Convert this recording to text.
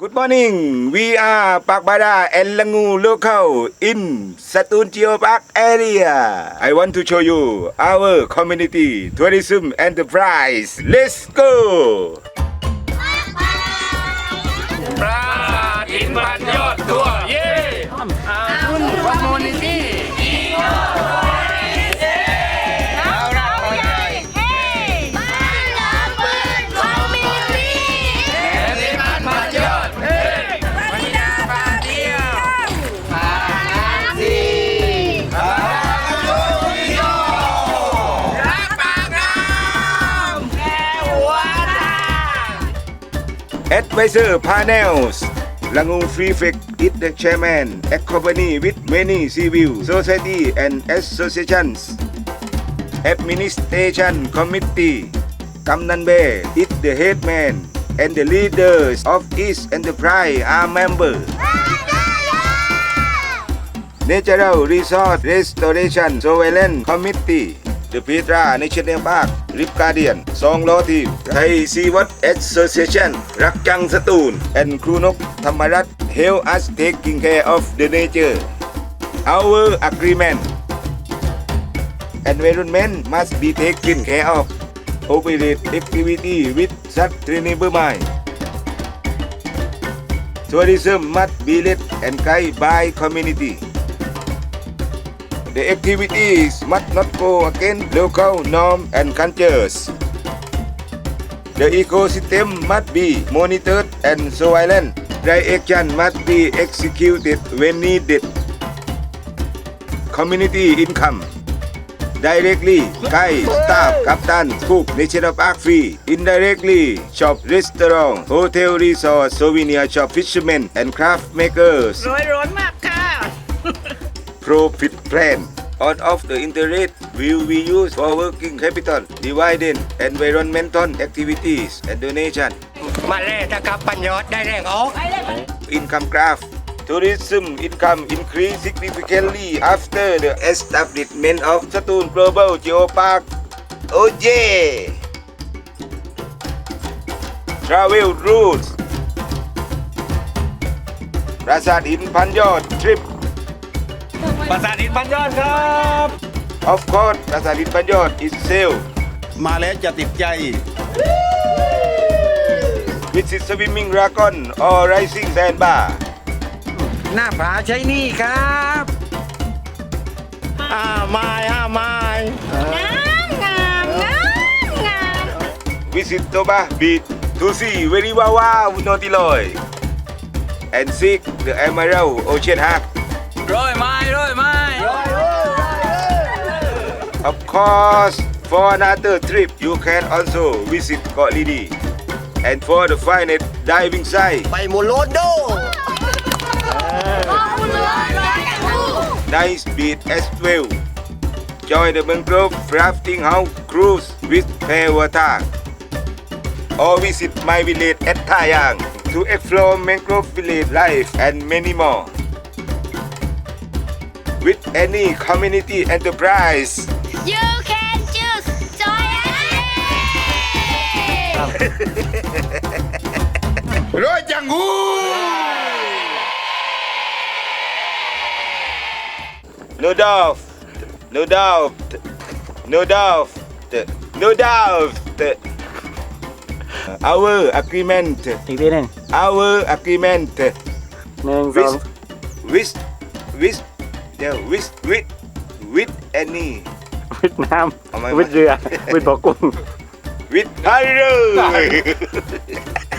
Good morning. We are Pakbada and Langu local in Satun Geopark area. I want to show you our community tourism enterprise. Let's go. Advisor panels. Langu Prefect is the chairman, accompanied with many civil society and associations. Administration Committee. Kamnan Be is the headman and the leaders of each enterprise are members. Natural Resource Restoration Surveillance Committee เดอะพีตราในเชนเนมากริบกาเดียนซองล้อทีมไทยซีวัตแอสโซเชชันรักจังสตูลแอนครูนกธรรมรัตน์ Help us taking care of the nature our agreement environment must be taken care of operate activity with sustainable mind tourism must be led and guided by community The activities must not go against local norms and cultures. The ecosystem must be monitored and surveillance. Right action must be executed when needed. Community income. Directly, guide, staff, captain, cook, national park fee. Indirectly, shop, restaurant, hotel, resort, souvenir shop, fishermen, and craft makers. รวยร้อนมาก profit plan. Out of the interest will be used for working capital, dividend, environmental activities, and donation. มาแร่ถ้ากับปัญญอดได้แรงออก Income graph. Tourism income increased significantly after the establishment of Satun Global Geopark. Oh yeah! Travel routes. ปราสาทหินพันยอด trip ปราสาทหินปัญญอดครับ Of course ปราสาทหินพันยอด is sale มาแล้วจะติดใจ Visit swimming dragon or rising sandbar หน้าผาใช้หนี่ครับอ่าไม้อ่าไม้งามงามงามงาม Visit Toba Beach to see very wow wow Nautiloy and seek the Emerald Ocean Heart Mai, mai. Of course, for another trip, you can also visit Koh Lidi. And for the finest diving site, by Molodo! nice beach as well. Join the mangrove rafting house cruise with Pei Watang. Or visit my village at Thayang to explore mangrove village life and many more with any community enterprise. You can choose joy. Roy No doubt, no doubt, no doubt, no doubt. Our agreement. Our agreement. Means which, which, which our agreement หนึ่งสอง with, with, with, yeah, with, with, with any, วิดน้ เอาไหม ำวิดเรือ วิดบอกกุ้ง with, hello.